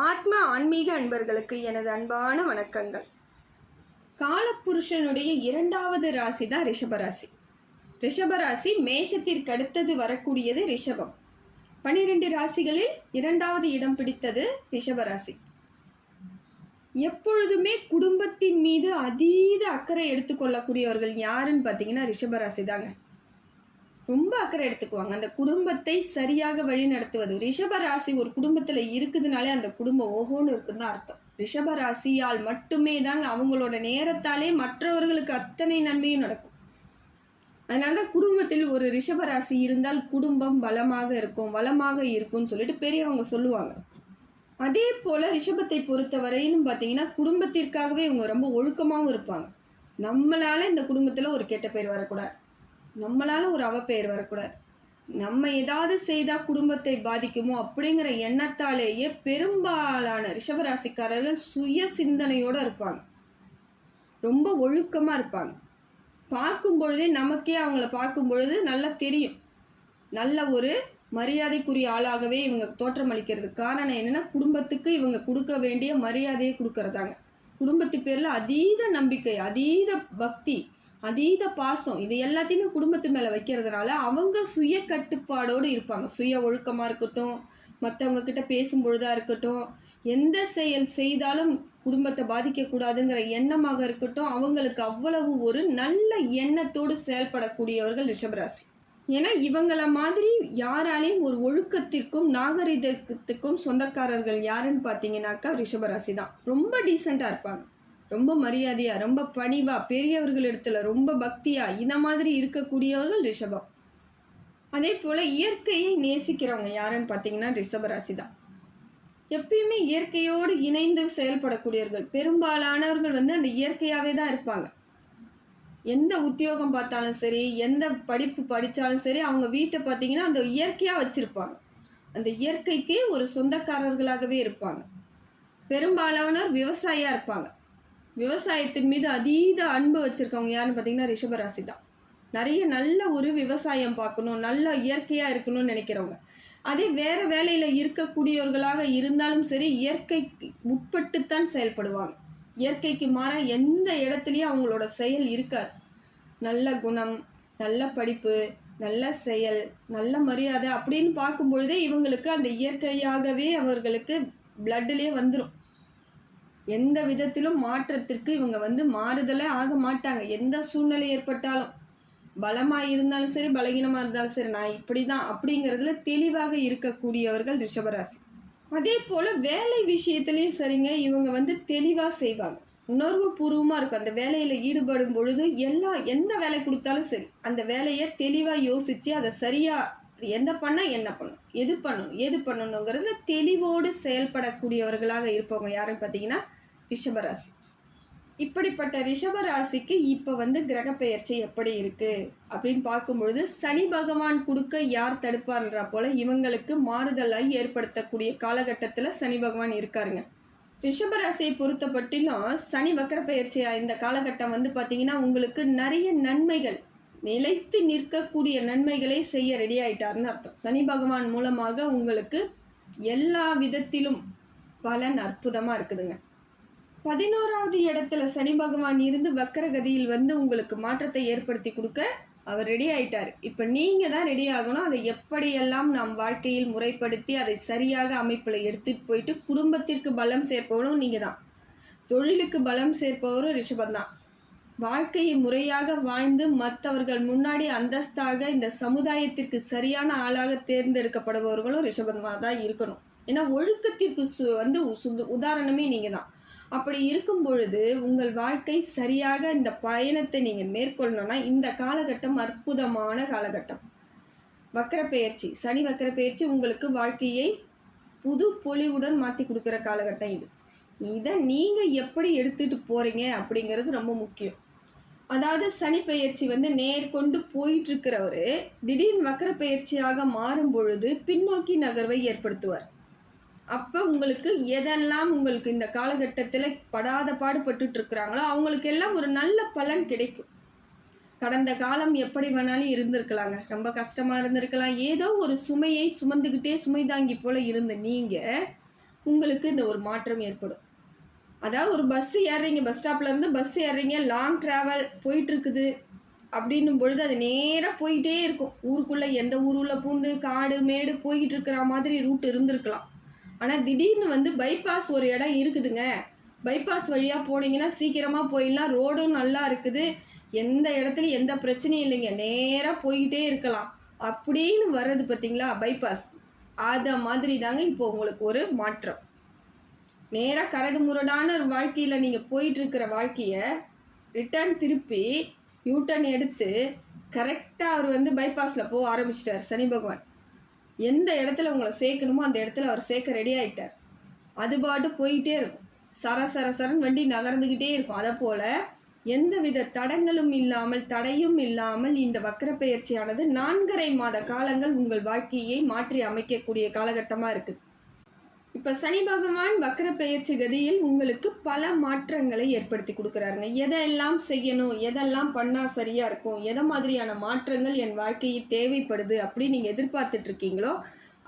ஆத்ம ஆன்மீக அன்பர்களுக்கு எனது அன்பான வணக்கங்கள். காலப்புருஷனுடைய இரண்டாவது ராசி தான் ரிஷபராசி. ரிஷபராசி மேஷத்திற்கு அடுத்தது வரக்கூடியது ரிஷபம். பன்னிரெண்டு ராசிகளில் இரண்டாவது இடம் பிடித்தது ரிஷபராசி. எப்பொழுதுமே குடும்பத்தின் மீது அதீத அக்கறை எடுத்துக்கொள்ளக்கூடியவர்கள் யாருன்னு பார்த்தீங்கன்னா ரிஷபராசி தாங்க. ரொம்ப அக்கறை எடுத்துக்குவாங்க. அந்த குடும்பத்தை சரியாக வழி நடத்துவது. ரிஷப ராசி ஒரு குடும்பத்தில் இருக்குதுனாலே அந்த குடும்பம் ஓஹோன்னு இருக்குன்னு தான் அர்த்தம். ரிஷப ராசியால் மட்டுமே தாங்க அவங்களோட நேரத்தாலே மற்றவர்களுக்கு அத்தனை நன்மையும் நடக்கும். அதனால தான் குடும்பத்தில் ஒரு ரிஷப ராசி இருந்தால் குடும்பம் பலமாக இருக்கும் வளமாக இருக்கும்னு சொல்லிட்டு பெரியவங்க சொல்லுவாங்க. அதே போல் ரிஷபத்தை பொறுத்த வரையிலும் பார்த்தீங்கன்னா குடும்பத்திற்காகவே இவங்க ரொம்ப ஒழுக்கமாகவும் இருப்பாங்க. நம்மளால இந்த குடும்பத்தில் ஒரு கெட்ட பேர் வரக்கூடாது. நம்மளால ஒரு அவப்பெயர் வரக்கூடாது. நம்ம ஏதாவது செய்தால் குடும்பத்தை பாதிக்குமோ அப்படிங்கிற எண்ணத்தாலேயே பெரும்பாலான ரிஷபராசிக்காரர்கள் சுய சிந்தனையோடு இருப்பாங்க. ரொம்ப ஒழுக்கமாக இருப்பாங்க. பார்க்கும் பொழுதே நமக்கே அவங்கள பார்க்கும் பொழுது நல்லா தெரியும். நல்ல ஒரு மரியாதைக்குரிய ஆளாகவே இவங்க தோற்றமளிக்கிறது காரணம் என்னென்னா குடும்பத்துக்கு இவங்க கொடுக்க வேண்டிய மரியாதையை கொடுக்கறதாங்க. குடும்பத்து பேரில் அதீத நம்பிக்கை அதீத பக்தி அதீத பாசம் இது எல்லாத்தையுமே குடும்பத்து மேலே வைக்கிறதுனால அவங்க சுய கட்டுப்பாடோடு இருப்பாங்க. சுய ஒழுக்கமாக இருக்கட்டும் மற்றவங்க கிட்ட இருக்கட்டும் எந்த செயல் செய்தாலும் குடும்பத்தை பாதிக்கக்கூடாதுங்கிற எண்ணமாக இருக்கட்டும் அவங்களுக்கு அவ்வளவு ஒரு நல்ல எண்ணத்தோடு செயல்படக்கூடியவர்கள் ரிஷபராசி. ஏன்னா இவங்கள மாதிரி யாராலையும் ஒரு ஒழுக்கத்திற்கும் நாகரிகத்துக்கும் சொந்தக்காரர்கள் யாருன்னு பார்த்தீங்கன்னாக்கா ரிஷபராசி தான். ரொம்ப டீசெண்டாக இருப்பாங்க. ரொம்ப மரியாதையாக ரொம்ப பணிவாக பெரியவர்கள் இடத்துல ரொம்ப பக்தியாக இந்த மாதிரி இருக்கக்கூடியவர்கள் ரிஷபம். அதே போல் இயற்கையை நேசிக்கிறவங்க யாருன்னு பார்த்தீங்கன்னா ரிஷபராசி தான் எப்பயுமே இயற்கையோடு இணைந்து செயல்படக்கூடியவர்கள் பெரும்பாலானவர்கள் வந்து அந்த இயற்கையாகவே தான் இருப்பாங்க. எந்த உத்தியோகம் பார்த்தாலும் சரி எந்த படிப்பு படித்தாலும் சரி அவங்க வீட்டை பார்த்தீங்கன்னா அந்த இயற்கையாக வச்சுருப்பாங்க. அந்த இயற்கைக்கே ஒரு சொந்தக்காரர்களாகவே இருப்பாங்க. பெரும்பாலானவர் விவசாயியாக இருப்பாங்க. விவசாயத்தின் மீது அதீத அன்பு வச்சுருக்கவங்க யாருன்னு பார்த்தீங்கன்னா ரிஷபராசி தான் நிறைய நல்ல ஒரு விவசாயம் பார்க்கணும் நல்ல இயற்கையாக இருக்கணும்னு நினைக்கிறவங்க. அதே வேறு வேலையில் இருக்கக்கூடியவர்களாக இருந்தாலும் சரி இயற்கைக்கு உட்பட்டுத்தான் செயல்படுவாங்க. இயற்கைக்கு மாற எந்த இடத்துலையும் அவங்களோட செயல் இருக்காது. நல்ல குணம் நல்ல படிப்பு நல்ல செயல் நல்ல மரியாதை அப்படின்னு பார்க்கும் பொழுதே இவங்களுக்கு அந்த இயற்கையாகவே அவர்களுக்கு பிளட்லேயே வந்துடும் எந்த விதத்திலும் மாற்றத்திற்கு இவங்க வந்து மாறுதலே ஆக மாட்டாங்க. எந்த சூழ்நிலை ஏற்பட்டாலும். பலமாக இருந்தாலும் சரி பலகீனமாக இருந்தாலும் சரி நான் இப்படி தான் அப்படிங்கிறதுல தெளிவாக இருக்கக்கூடியவர்கள் ரிஷபராசி. அதே போல் வேலை விஷயத்துலேயும் சரிங்க இவங்க வந்து தெளிவாக செய்வாங்க. உணர்வு பூர்வமாக இருக்கும். அந்த வேலையில் ஈடுபடும் பொழுது எல்லா எந்த வேலை கொடுத்தாலும் சரி அந்த வேலையை தெளிவாக யோசித்து அதை சரியாக எந்த பண்ணால் என்ன பண்ணும்? எது பண்ணணும் எது பண்ணணுங்கிறதுல தெளிவோடு செயல்படக்கூடியவர்களாக இருப்பவங்க யாருன்னு பார்த்தீங்கன்னா ரிஷபராசி. இப்படிப்பட்ட ரிஷபராசிக்கு இப்போ வந்து கிரக பெயர்ச்சி எப்படி இருக்குது அப்படின்னு பார்க்கும்பொழுது சனி பகவான் கொடுக்க யார் தடுப்பார்ன்ற போல் இவங்களுக்கு மாறுதலாக ஏற்படுத்தக்கூடிய காலகட்டத்தில் சனி பகவான் இருக்காருங்க. ரிஷபராசியை பொறுத்தப்பட்டிலும் சனி வக்கர பெயர்ச்சியா இந்த காலகட்டம் வந்து பார்த்திங்கன்னா உங்களுக்கு நிறைய நன்மைகள் நிலைத்து நிற்கக்கூடிய நன்மைகளை செய்ய ரெடி ஆயிட்டார்னு அர்த்தம். சனி பகவான் மூலமாக உங்களுக்கு எல்லா விதத்திலும் பலன் அற்புதமாக இருக்குதுங்க. பதினோராவது இடத்துல சனி பகவான் இருந்து வக்கரகதியில் வந்து உங்களுக்கு மாற்றத்தை ஏற்படுத்தி கொடுக்க அவர் ரெடி ஆயிட்டார். இப்போ நீங்கள் தான் ரெடி ஆகணும். அதை எப்படியெல்லாம் நாம் வாழ்க்கையில் முறைப்படுத்தி அதை சரியாக அமைப்பில் எடுத்துகிட்டு போயிட்டு குடும்பத்திற்கு பலம் சேர்ப்பவரும் நீங்கள் தான் தொழிலுக்கு பலம் சேர்ப்பவரும் ரிஷபம் தான் வாழ்க்கையை முறையாக வாழ்ந்து மற்றவர்கள் முன்னாடி அந்தஸ்தாக இந்த சமுதாயத்திற்கு சரியான ஆளாக தேர்ந்தெடுக்கப்படுபவர்களும் ரிஷபமாக தான் இருக்கணும். ஏன்னா ஒழுக்கத்திற்கு சு வந்து சு- உதாரணமே நீங்கள் தான் அப்படி இருக்கும் பொழுது உங்கள் வாழ்க்கை சரியாக இந்த பயணத்தை நீங்கள் மேற்கொள்ளணும்னா இந்த காலகட்டம் அற்புதமான காலகட்டம். வக்கரப்பெயர்ச்சி சனி வக்கரப்பெயர்ச்சி உங்களுக்கு வாழ்க்கையை புது பொலிவுடன் மாற்றி கொடுக்குற காலகட்டம் இது. இதை நீங்கள் எப்படி எடுத்துகிட்டு போகிறீங்க அப்படிங்கிறது ரொம்ப முக்கியம். அதாவது சனி பெயர்ச்சி வந்து நேர்கொண்டு போயிட்டு இருக்கிறவர் திடீர் வக்கர பெயர்ச்சியாக மாறும் பொழுது பின்னோக்கி நகர்வை ஏற்படுத்துவார். அப்போ உங்களுக்கு எதெல்லாம் உங்களுக்கு இந்த காலகட்டத்தில் படாத பாடுபட்டு இருக்கிறாங்களோ அவங்களுக்கு எல்லாம் ஒரு நல்ல பலன் கிடைக்கும். கடந்த காலம் எப்படி வேணாலும் இருந்திருக்கலாங்க. ரொம்ப கஷ்டமாக இருந்திருக்கலாம். ஏதோ ஒரு சுமையை சுமந்துக்கிட்டே சுமை தாங்கி போல் இருந்த நீங்கள் உங்களுக்கு இந்த ஒரு மாற்றம் ஏற்படும். அதாவது ஒரு பஸ் ஏறுறீங்க பஸ் ஸ்டாப்லேருந்து பஸ் ஏறுறீங்க லாங் ட்ராவல் போயிட்டுருக்குது அப்படின்னும் பொழுது அது நேராக போயிட்டே இருக்கும். ஊருக்குள்ளே எந்த ஊருள்ள பூந்து காடு மேடு போய்கிட்டு இருக்கிற மாதிரி ரூட் இருந்திருக்கலாம். ஆனால் திடீர்னு வந்து பைபாஸ் ஒரு இடம் இருக்குதுங்க. பைபாஸ் வழியாக போனீங்கன்னா சீக்கிரமாக போயிடலாம். ரோடும் நல்லா இருக்குது. எந்த இடத்துலையும் எந்த பிரச்சனையும் இல்லைங்க. நேராக போய்கிட்டே இருக்கலாம். அப்படின்னு வர்றது பார்த்தீங்களா பைபாஸ் அதை மாதிரி தாங்க இப்போ உங்களுக்கு ஒரு மாற்றம். நேராக கரடு முரடான ஒரு வாழ்க்கையில் நீங்கள் போயிட்டுருக்கிற வாழ்க்கையை ரிட்டர்ன் திருப்பி யூட்டர்ன் எடுத்து கரெக்டாக அவர் வந்து பைபாஸில் போக ஆரம்பிச்சிட்டார் சனி பகவான். எந்த இடத்துல உங்களை சேர்க்கணுமோ அந்த இடத்துல அவர் சேர்க்க ரெடி ஆகிட்டார் அது பாட்டு போயிட்டே இருக்கும். சர சர சரன் வண்டி நகர்ந்துக்கிட்டே இருக்கும். அதை போல் எந்தவித தடங்களும் இல்லாமல் தடையும் இல்லாமல் இந்த வக்கர பெயர்ச்சியானது நான்கரை மாத காலங்கள் உங்கள் வாழ்க்கையை மாற்றி அமைக்கக்கூடிய காலகட்டமாக இருக்குது. இப்போ சனி பகவான் வக்கர பெயர்ச்சி கதியில் உங்களுக்கு பல மாற்றங்களை ஏற்படுத்தி கொடுக்குறாருங்க. எதெல்லாம் செய்யணும் எதெல்லாம் பண்ணால் சரியாக இருக்கும் எதை மாதிரியான மாற்றங்கள் என் வாழ்க்கையில் தேவைப்படுது அப்படின்னு நீங்கள் எதிர்பார்த்துட்ருக்கீங்களோ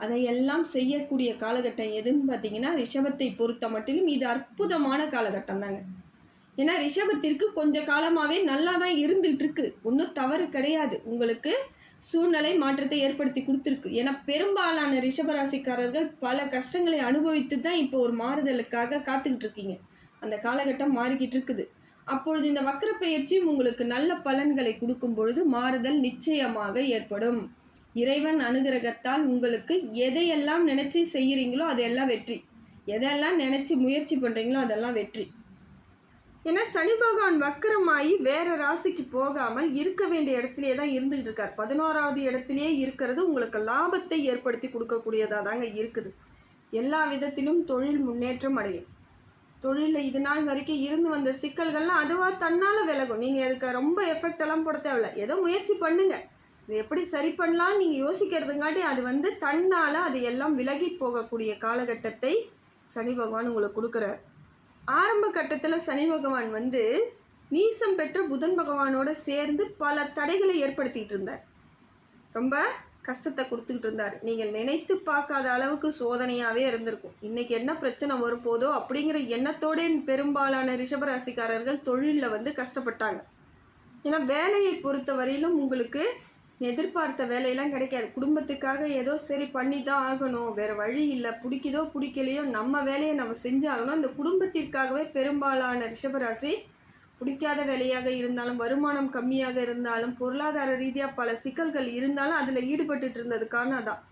அதையெல்லாம் செய்யக்கூடிய காலகட்டம் எதுன்னு பார்த்தீங்கன்னா ரிஷபத்தை பொறுத்த மட்டிலும் இது அற்புதமான காலகட்டம் தாங்க. ஏன்னா ரிஷபத்திற்கு கொஞ்ச காலமாகவே நல்லா தான் இருந்துகிட்ருக்கு ஒன்றும் தவறு கிடையாது. உங்களுக்கு சூழ்நிலை மாற்றத்தை ஏற்படுத்தி கொடுத்துருக்கு. ஏன்னா பெரும்பாலான ரிஷபராசிக்காரர்கள் பல கஷ்டங்களை அனுபவித்து தான் இப்போ ஒரு மாறுதலுக்காக காத்துக்கிட்டு இருக்கீங்க. அந்த காலகட்டம் மாறிக்கிட்டு இருக்குது. அப்பொழுது இந்த வக்கர பயிற்சி உங்களுக்கு நல்ல பலன்களை கொடுக்கும் பொழுது மாறுதல் நிச்சயமாக ஏற்படும். இறைவன் அனுகிரகத்தால் உங்களுக்கு எதையெல்லாம் நினச்சி செய்கிறீங்களோ அதெல்லாம் வெற்றி. எதெல்லாம் நினச்சி முயற்சி பண்ணுறீங்களோ அதெல்லாம் வெற்றி. ஏன்னா சனி பகவான் வக்கரமாகி வேறு ராசிக்கு போகாமல் இருக்க வேண்டிய இடத்துலையே தான் இருந்துகிட்டு இருக்கார். பதினோராவது இடத்துலையே இருக்கிறது உங்களுக்கு லாபத்தை ஏற்படுத்தி கொடுக்கக்கூடியதாக தாங்க இருக்குது. எல்லா விதத்திலும் தொழில் முன்னேற்றம் அடையும். தொழிலில் இது நாள் வரைக்கும் இருந்து வந்த சிக்கல்கள்லாம் அதுவாக தன்னால் விலகும். நீங்கள் அதுக்கு ரொம்ப எஃபெக்ட் எல்லாம் போட தேவையில்ல. ஏதோ முயற்சி பண்ணுங்கள் இது எப்படி சரி பண்ணலாம்னு நீங்கள் யோசிக்கிறதுங்காட்டி அது வந்து தன்னால் அது எல்லாம் விலகி போகக்கூடிய காலகட்டத்தை சனி பகவான் உங்களுக்கு கொடுக்குறார். ஆரம்ப கட்டத்தில் சனி பகவான் வந்து நீசம் பெற்ற புதன் பகவானோட சேர்ந்து பல தடைகளை ஏற்படுத்திகிட்டு இருந்தார். ரொம்ப கஷ்டத்தை கொடுத்துக்கிட்டு இருந்தார். நீங்கள் நினைத்து பார்க்காத அளவுக்கு சோதனையாகவே இருந்திருக்கும். இன்னைக்கு என்ன பிரச்சனை வரும்போதோ அப்படிங்கிற எண்ணத்தோடே பெரும்பாலான ரிஷபராசிக்காரர்கள் தொழிலில் வந்து கஷ்டப்பட்டாங்க. ஏன்னா வேலையை பொறுத்த வரையிலும் உங்களுக்கு எதிர்பார்த்த வேலையெல்லாம் கிடைக்காது. குடும்பத்துக்காக ஏதோ சரி பண்ணி தான் ஆகணும். வேறு வழி இல்லை. பிடிக்குதோ பிடிக்கலையோ நம்ம வேலையை நம்ம செஞ்சாகணும். அந்த குடும்பத்திற்காகவே பெரும்பாலான ரிஷபராசி பிடிக்காத வேலையாக இருந்தாலும் வருமானம் கம்மியாக இருந்தாலும் பொருளாதார ரீதியாக பல சிக்கல்கள் இருந்தாலும் அதில் ஈடுபட்டுட்டு இருந்ததுக்கான தான்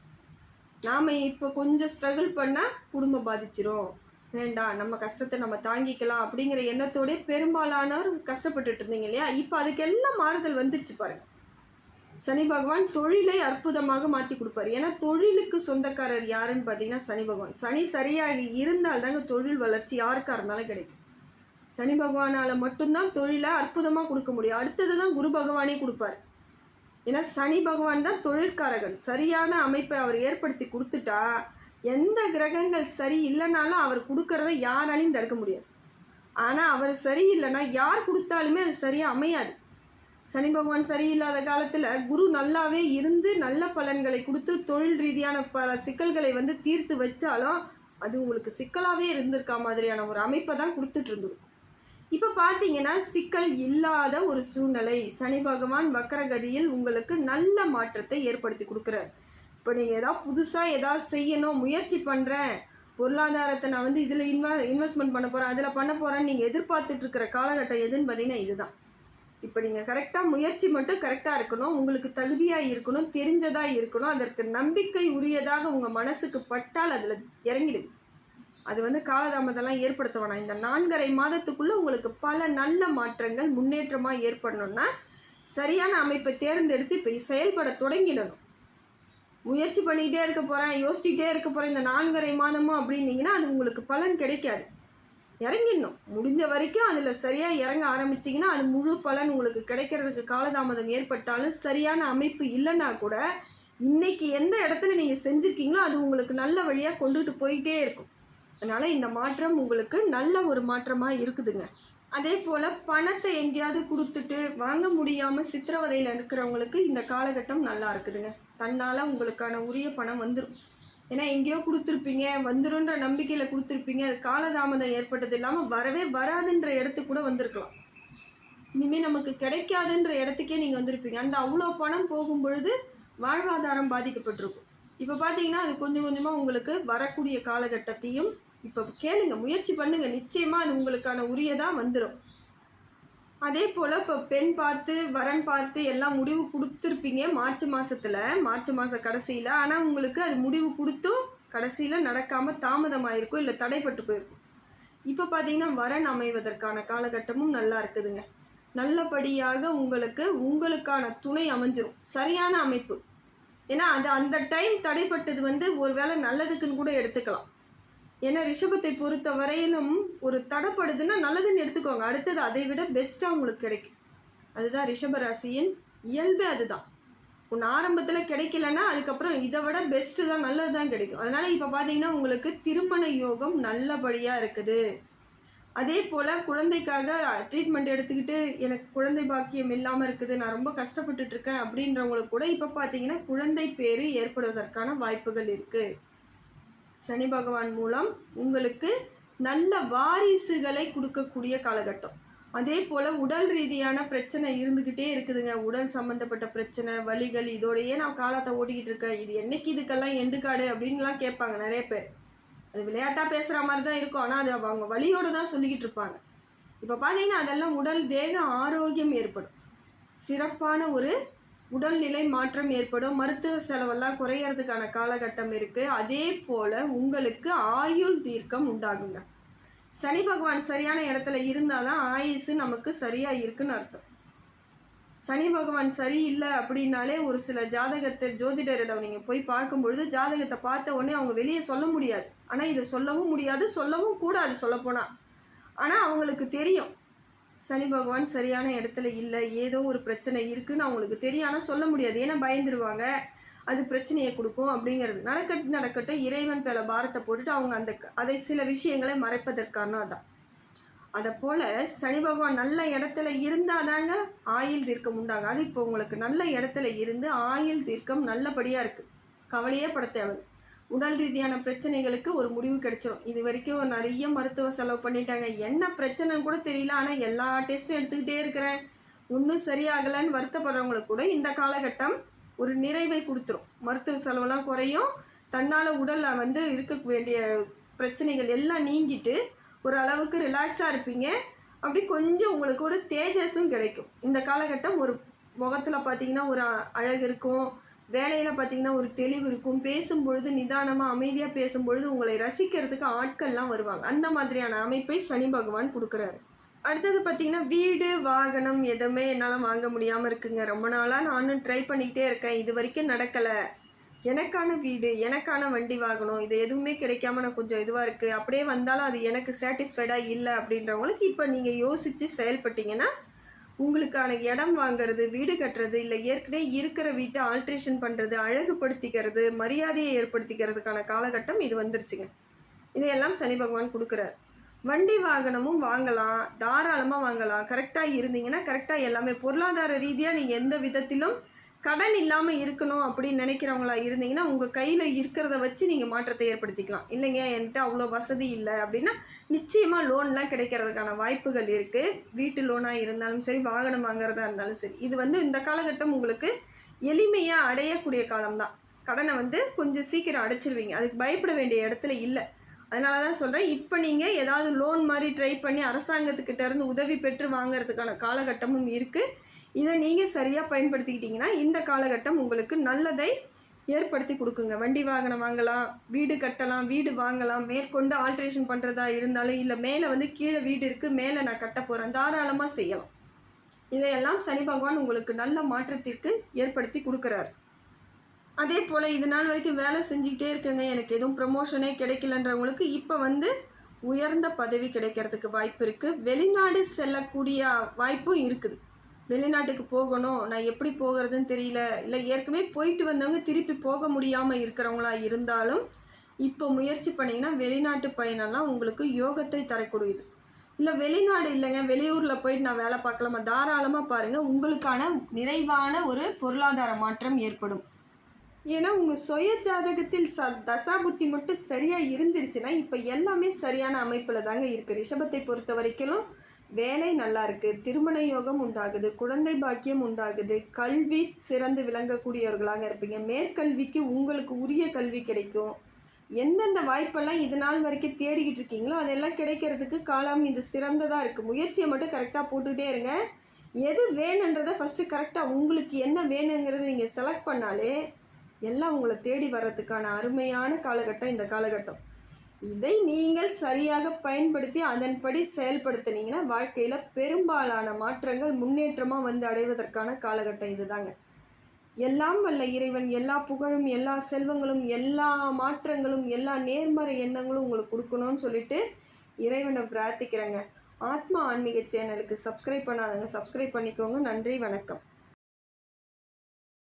நாம் இப்போ கொஞ்சம் ஸ்ட்ரகிள் பண்ணால் குடும்பம் பாதிச்சிரும். வேண்டாம் நம்ம கஷ்டத்தை நம்ம தாங்கிக்கலாம் அப்படிங்கிற எண்ணத்தோடே பெரும்பாலானவர் கஷ்டப்பட்டுட்டு இருந்தீங்க இல்லையா? இப்போ அதுக்கெல்லாம் மாறுதல் வந்துருச்சு பாருங்கள் சனி பகவான் தொழிலை அற்புதமாக மாற்றி கொடுப்பார். ஏன்னா தொழிலுக்கு சொந்தக்காரர் யாருன்னு பார்த்தீங்கன்னா சனி பகவான். சனி சரியாக இருந்தால் தாங்க தொழில் வளர்ச்சி யாருக்காக இருந்தாலும் கிடைக்கும். சனி பகவானால் மட்டும்தான் தொழிலை அற்புதமாக கொடுக்க முடியும். அடுத்தது தான் குரு பகவானே கொடுப்பார். ஏன்னா சனி பகவான் தான் தொழிற்காரகன். சரியான அமைப்பை அவர் ஏற்படுத்தி கொடுத்துட்டா எந்த கிரகங்கள் சரி இல்லைனாலும் அவர் கொடுக்கறத யாராலையும் தடுக்க முடியாது. ஆனால் அவர் சரி இல்லைன்னா யார் கொடுத்தாலுமே அது சரியாக அமையாது. சனி பகவான் சரியில்லாத காலத்தில் குரு நல்லாவே இருந்து நல்ல பலன்களை கொடுத்து தொழில் ரீதியான பல சிக்கல்களை வந்து தீர்த்து வச்சாலும் அது உங்களுக்கு சிக்கலாகவே இருந்திருக்கா மாதிரியான ஒரு அமைப்பை தான் கொடுத்துட்டு இருந்திருக்கும். இப்போ பார்த்தீங்கன்னா சிக்கல் இல்லாத ஒரு சூழ்நிலை. சனி பகவான் வக்கரகதியில் உங்களுக்கு நல்ல மாற்றத்தை ஏற்படுத்தி கொடுக்குறார். இப்போ நீங்கள் ஏதாவது புதுசாக ஏதாவது செய்யணும் முயற்சி பண்ணுறேன் பொருளாதாரத்தை நான் வந்து இதில் இன்வெ இன்வெஸ்ட்மெண்ட் பண்ண போகிறேன் அதில் பண்ண போகிறேன்னு நீங்கள் எதிர்பார்த்துட்ருக்கிற காலகட்டம் எதுன்னு பார்த்தீங்கன்னா இதுதான். இப்போ நீங்கள் கரெக்டாக முயற்சி மட்டும் கரெக்டாக இருக்கணும். உங்களுக்கு தகுதியாக இருக்கணும் தெரிஞ்சதாக இருக்கணும். அதற்கு நம்பிக்கை உரியதாக உங்கள் மனசுக்கு பட்டால் அதில் இறங்கிடுது அது வந்து காலதாமதம்லாம் ஏற்படுத்த வேணாம். இந்த நான்கரை மாதத்துக்குள்ளே உங்களுக்கு பல நல்ல மாற்றங்கள் முன்னேற்றமாக ஏற்படணும்னா சரியான அமைப்பை தேர்ந்தெடுத்து இப்போ செயல்பட தொடங்கிடணும். முயற்சி பண்ணிக்கிட்டே இருக்க போகிறேன் யோசிச்சுக்கிட்டே இருக்க போகிறேன் இந்த நான்கரை மாதமும் அப்படின்னீங்கன்னா அது உங்களுக்கு பலன் கிடைக்காது. இறங்கிடணும். முடிஞ்ச வரைக்கும் அதில் சரியாக இறங்க ஆரம்பிச்சிங்கன்னா அது முழு பலன் உங்களுக்கு கிடைக்கிறதுக்கு காலதாமதம் ஏற்பட்டாலும் சரியான அமைப்பு இல்லைன்னா கூட இன்னைக்கு எந்த இடத்துல நீங்கள் செஞ்சுருக்கீங்களோ அது உங்களுக்கு நல்ல வழியாக கொண்டுகிட்டு போயிட்டே இருக்கும். அதனால் இந்த மாற்றம் உங்களுக்கு நல்ல ஒரு மாற்றமாக இருக்குதுங்க. அதே போல் பணத்தை எங்கேயாவது கொடுத்துட்டு வாங்க முடியாமல் சித்திரவதையில் இருக்கிறவங்களுக்கு இந்த காலகட்டம் நல்லா இருக்குதுங்க. தன்னால் உங்களுக்கான உரிய பணம் வந்துடும் ஏன்னா எங்கேயோ கொடுத்துருப்பீங்க வந்துருன்ற நம்பிக்கையில் கொடுத்துருப்பீங்க அது காலதாமதம் ஏற்பட்டது இல்லாமல் வரவே வராதுன்ற இடத்துக்கு கூட வந்திருக்கலாம். இனிமேல் நமக்கு கிடைக்காதுன்ற இடத்துக்கே நீங்கள் வந்திருப்பீங்க. அந்த அவ்வளோ பணம் போகும் பொழுது வாழ்வாதாரம் பாதிக்கப்பட்டிருக்கும். இப்போ பார்த்தீங்கன்னா அது கொஞ்சம் கொஞ்சமாக உங்களுக்கு வரக்கூடிய காலகட்டத்தையும் இப்போ கேளுங்க முயற்சி பண்ணுங்கள் நிச்சயமாக அது உங்களுக்கான உரியதாக வந்துடும் அதே போல் இப்போ பெண் பார்த்து வரன் பார்த்து எல்லாம் முடிவு கொடுத்துருப்பீங்க மார்ச் மாதத்தில் மார்ச் மாத கடைசியில். ஆனால் உங்களுக்கு அது முடிவு கொடுத்தும் கடைசியில் நடக்காமல் தாமதமாயிருக்கும் இல்லை தடைப்பட்டு போயிருக்கும் இப்போ பார்த்தீங்கன்னா வரன் அமைவதற்கான காலகட்டமும் நல்லா இருக்குதுங்க. நல்லபடியாக உங்களுக்கு உங்களுக்கான துணை அமைஞ்சிரும். சரியான அமைப்பு. ஏன்னா அது அந்த டைம் தடைப்பட்டது வந்து ஒருவேளை நல்லதுக்குன்னு கூட எடுத்துக்கலாம். ஏன்னா ரிஷபத்தை பொறுத்த வரையிலும் ஒரு தடப்படுதுன்னா நல்லதுன்னு எடுத்துக்கோங்க. அடுத்தது அதை விட பெஸ்ட்டாக உங்களுக்கு கிடைக்கும். அதுதான் ரிஷப ராசியின் இயல்பே அதுதான். ஒன்று ஆரம்பத்தில் கிடைக்கலன்னா அதுக்கப்புறம் இதை விட பெஸ்ட்டு தான் நல்லது தான் கிடைக்கும். அதனால் இப்போ பார்த்தீங்கன்னா உங்களுக்கு திருமண யோகம் நல்லபடியாக இருக்குது. அதே போல் குழந்தைக்காக ட்ரீட்மெண்ட் எடுத்துக்கிட்டு எனக்கு குழந்தை பாக்கியம் இல்லாமல் இருக்குது நான் ரொம்ப கஷ்டப்பட்டுட்ருக்கேன் அப்படின்றவங்களுக்கு கூட இப்போ பார்த்தீங்கன்னா குழந்தை பேர் ஏற்படுவதற்கான வாய்ப்புகள் இருக்குது சனி பகவான் மூலம் உங்களுக்கு நல்ல வாரிசுகளை கொடுக்கக்கூடிய காலகட்டம். அதே போல் உடல் ரீதியான பிரச்சனை இருந்துக்கிட்டே இருக்குதுங்க. உடல் சம்மந்தப்பட்ட பிரச்சனை வலிகள் இதோடையே நான் காலத்தை ஓட்டிக்கிட்டு இருக்கேன். இது என்னைக்கு இதுக்கெல்லாம் எண்டு காடு அப்படின்லாம் கேட்பாங்க நிறைய பேர். அது விளையாட்டாக பேசுகிற மாதிரி தான் இருக்கும். ஆனால் அது அவங்க வழியோடு தான் சொல்லிக்கிட்டு இருப்பாங்க. இப்போ பார்த்தீங்கன்னா அதெல்லாம் உடல் தேக ஆரோக்கியம் ஏற்படும். சிறப்பான ஒரு உடல்நிலை மாற்றம் ஏற்படும் மருத்துவ செலவெல்லாம் குறையறதுக்கான காலகட்டம் இருக்குது அதே போல் உங்களுக்கு ஆயுள் தீர்க்கம் உண்டாகுங்க. சனி பகவான் சரியான இடத்துல இருந்தால் தான் ஆயுசு நமக்கு சரியாக இருக்குன்னு அர்த்தம். சனி பகவான் சரியில்லை அப்படின்னாலே ஒரு சில ஜாதகத்தை ஜோதிடரிடம் நீங்கள் போய் பார்க்கும் பொழுது ஜாதகத்தை பார்த்த உடனே அவங்க வெளியே சொல்ல முடியாது. ஆனால் இதை சொல்லவும் முடியாது சொல்லவும் கூடாது சொல்லப்போனால் ஆனால் அவங்களுக்கு தெரியும். சனி பகவான் சரியான இடத்துல இல்லை ஏதோ ஒரு பிரச்சனை இருக்குன்னு அவங்களுக்கு தெரியும் ஆனால் சொல்ல முடியாது. ஏன்னா பயந்துருவாங்க. அது பிரச்சனையை கொடுக்கும் அப்படிங்கிறது. நடக்கட்டு நடக்கட்டும் இறைவன் பல பாரத்தை போட்டுட்டு அவங்க அந்த அதை சில விஷயங்களை மறைப்பதற்கான அதான். அதை போல் சனி பகவான் நல்ல இடத்துல இருந்தால் தாங்க ஆயுள் தீர்க்கம் உண்டாங்க அது இப்போ உங்களுக்கு நல்ல இடத்துல இருந்து ஆயுள் தீர்க்கம் நல்லபடியாக இருக்குது கவலையே பட தேவை உடல் ரீதியான பிரச்சனைகளுக்கு ஒரு முடிவு கிடைச்சிரும். இது வரைக்கும் நிறைய மருத்துவ செலவு பண்ணிட்டாங்க. என்ன பிரச்சனைன்னு கூட தெரியல. ஆனால் எல்லா டெஸ்ட்டும் எடுத்துக்கிட்டே இருக்கிறேன். ஒன்றும் சரியாகலைன்னு வருத்தப்படுறவங்களுக்கு கூட இந்த காலகட்டம் ஒரு நிறைவை கொடுத்துரும். மருத்துவ செலவுலாம் குறையும். தன்னால் உடலில் வந்து இருக்க வேண்டிய பிரச்சனைகள் எல்லாம் நீங்கிட்டு ஒரு அளவுக்கு ரிலாக்ஸாக இருப்பீங்க. அப்படி கொஞ்சம் உங்களுக்கு ஒரு தேஜஸும் கிடைக்கும். இந்த காலகட்டம் ஒரு முகத்தில் பார்த்தீங்கன்னா ஒரு அழகு இருக்கும். வேலையில் பார்த்தீங்கன்னா ஒரு தெளிவு இருக்கும். பேசும்பொழுது நிதானமாக அமைதியாக பேசும்பொழுது உங்களை ரசிக்கிறதுக்கு ஆட்கள்லாம் வருவாங்க. அந்த மாதிரியான அமைப்பை சனி பகவான் கொடுக்குறாரு. அடுத்தது பார்த்தீங்கன்னா வீடு வாகனம் எதுவுமே என்னால் வாங்க முடியாமல் இருக்குங்க. ரொம்ப நாளாக நானும் ட்ரை பண்ணிக்கிட்டே இருக்கேன். இது வரைக்கும் நடக்கலை. எனக்கான வீடு எனக்கான வண்டி வாங்கணும் இது எதுவுமே கிடைக்காம நான் கொஞ்சம் இதுவாக இருக்குது அப்படியே வந்தாலும் அது எனக்கு சாட்டிஸ்ஃபைடாக இல்லை அப்படின்றவங்களுக்கு இப்போ நீங்கள் யோசித்து செயல்பட்டீங்கன்னா உங்களுக்கான இடம் வாங்குறது வீடு கட்டுறது இல்லை ஏற்கனவே இருக்கிற வீட்டை ஆல்ட்ரேஷன் பண்ணுறது அழகுபடுத்திக்கிறது மரியாதையை ஏற்படுத்திக்கிறதுக்கான காலகட்டம் இது வந்துருச்சுங்க. இதையெல்லாம் சனி பகவான் கொடுக்குறார். வண்டி வாகனமும் வாங்கலாம் தாராளமாக வாங்கலாம். கரெக்டாக இருந்தீங்கன்னா கரெக்டாக எல்லாமே பொருளாதார ரீதியாக நீங்கள் எந்த விதத்திலும் கடன் இல்லாமல் இருக்கணும் அப்படின்னு நினைக்கிறவங்களா இருந்தீங்கன்னா உங்கள் கையில் இருக்கிறத வச்சு நீங்கள் மாற்றத்தை ஏற்படுத்திக்கலாம். இல்லைங்க என்கிட்ட அவ்வளோ வசதி இல்லை அப்படின்னா நிச்சயமாக லோன்லாம் கிடைக்கிறதுக்கான வாய்ப்புகள் இருக்குது வீட்டு லோனாக இருந்தாலும் சரி வாகனம் வாங்குறதா இருந்தாலும் சரி. இது வந்து இந்த காலகட்டம் உங்களுக்கு எளிமையாக அடையக்கூடிய காலம்தான். கடனை வந்து கொஞ்சம் சீக்கிரம் அடைச்சிருவீங்க. அதுக்கு பயப்பட வேண்டிய இடத்துல இல்லை. அதனால தான் சொல்கிறேன் இப்போ நீங்கள் ஏதாவது லோன் மாதிரி ட்ரை பண்ணி அரசாங்கத்துக்கிட்டேருந்து உதவி பெற்று வாங்குறதுக்கான காலகட்டமும் இருக்குது இதை நீங்கள் சரியாக பயன்படுத்திக்கிட்டிங்கன்னா இந்த காலகட்டம் உங்களுக்கு நல்லதை ஏற்படுத்தி கொடுக்குங்க. வண்டி வாகனம் வாங்கலாம் வீடு கட்டலாம் வீடு வாங்கலாம். மேற்கொண்டு ஆல்ட்ரேஷன் பண்ணுறதா இருந்தாலும் இல்லை மேலே வந்து கீழே வீடு இருக்குது மேலே நான் கட்ட போகிறேன் தாராளமாக செய்யலாம். இதையெல்லாம் சனி பகவான் உங்களுக்கு நல்ல மாற்றத்திற்கு ஏற்படுத்தி கொடுக்குறாரு. அதே போல் இது நாள் வரைக்கும் வேலை செஞ்சுக்கிட்டே இருக்கேங்க. எனக்கு எதுவும் ப்ரமோஷனே கிடைக்கலன்றவங்களுக்கு இப்போ வந்து உயர்ந்த பதவி கிடைக்கிறதுக்கு வாய்ப்பு இருக்குது வெளிநாடு செல்லக்கூடிய வாய்ப்பும் இருக்குது. வெளிநாட்டுக்கு போகணும். நான் எப்படி போகிறதுன்னு தெரியல. இல்லை ஏற்கனவே போயிட்டு வந்தவங்க திருப்பி போக முடியாமல் இருக்கிறவங்களா இருந்தாலும் இப்போ முயற்சி பண்ணிங்கன்னா வெளிநாட்டு பயணம்லாம் உங்களுக்கு யோகத்தை தரக்கூடியது. இல்லை வெளிநாடு இல்லைங்க. வெளியூரில் போயிட்டு நான் வேலை பார்க்கலாமா? தாராளமாக பாருங்கள் உங்களுக்கான நிறைவான ஒரு பொருளாதார மாற்றம் ஏற்படும். ஏன்னா உங்கள் சுய ஜாதகத்தில் ச தசாபுத்தி மட்டும் சரியாக இருந்துருச்சுன்னா இப்போ எல்லாமே சரியான அமைப்பில் தாங்க இருக்குது ரிஷபத்தை பொறுத்த வரைக்கும் வேலை நல்லா இருக்குது திருமண யோகம் உண்டாகுது குழந்தை பாக்கியம் உண்டாகுது கல்வி சிறந்து விளங்கக்கூடியவர்களாக இருப்பீங்க. மேற்கல்விக்கு உங்களுக்கு உரிய கல்வி கிடைக்கும். எந்தெந்த வாய்ப்பெல்லாம் இது நாள் வரைக்கும் தேடிக்கிட்டு இருக்கீங்களோ அதெல்லாம் கிடைக்கிறதுக்கு காலம் இது சிறந்ததாக இருக்குது முயற்சியை மட்டும் கரெக்டாக போட்டுகிட்டே இருங்க. எது வேணுன்றதை ஃபஸ்ட்டு கரெக்டாக உங்களுக்கு என்ன வேணுங்கிறத நீங்கள் செலக்ட் பண்ணாலே எல்லாம் உங்களை தேடி வர்றதுக்கான அருமையான காலகட்டம் இந்த காலகட்டம். இதை நீங்கள் சரியாக பயன்படுத்தி அதன்படி செயல்படுத்தினீங்கன்னா வாழ்க்கையில் பெரும்பாலான மாற்றங்கள் முன்னேற்றமாக வந்து அடைவதற்கான காலகட்டம் இதுதாங்க. எல்லாம் வல்ல இறைவன் எல்லா புகழும் எல்லா செல்வங்களும் எல்லா மாற்றங்களும் எல்லா நேர்மறை எண்ணங்களும் உங்களுக்கு கொடுக்கணும்னு சொல்லிட்டு இறைவனை பிரார்த்திக்கிறேங்க. ஆத்மா ஆன்மீக சேனலுக்கு சப்ஸ்கிரைப் பண்ணாதங்க சப்ஸ்கிரைப் பண்ணிக்கோங்க. நன்றி வணக்கம்.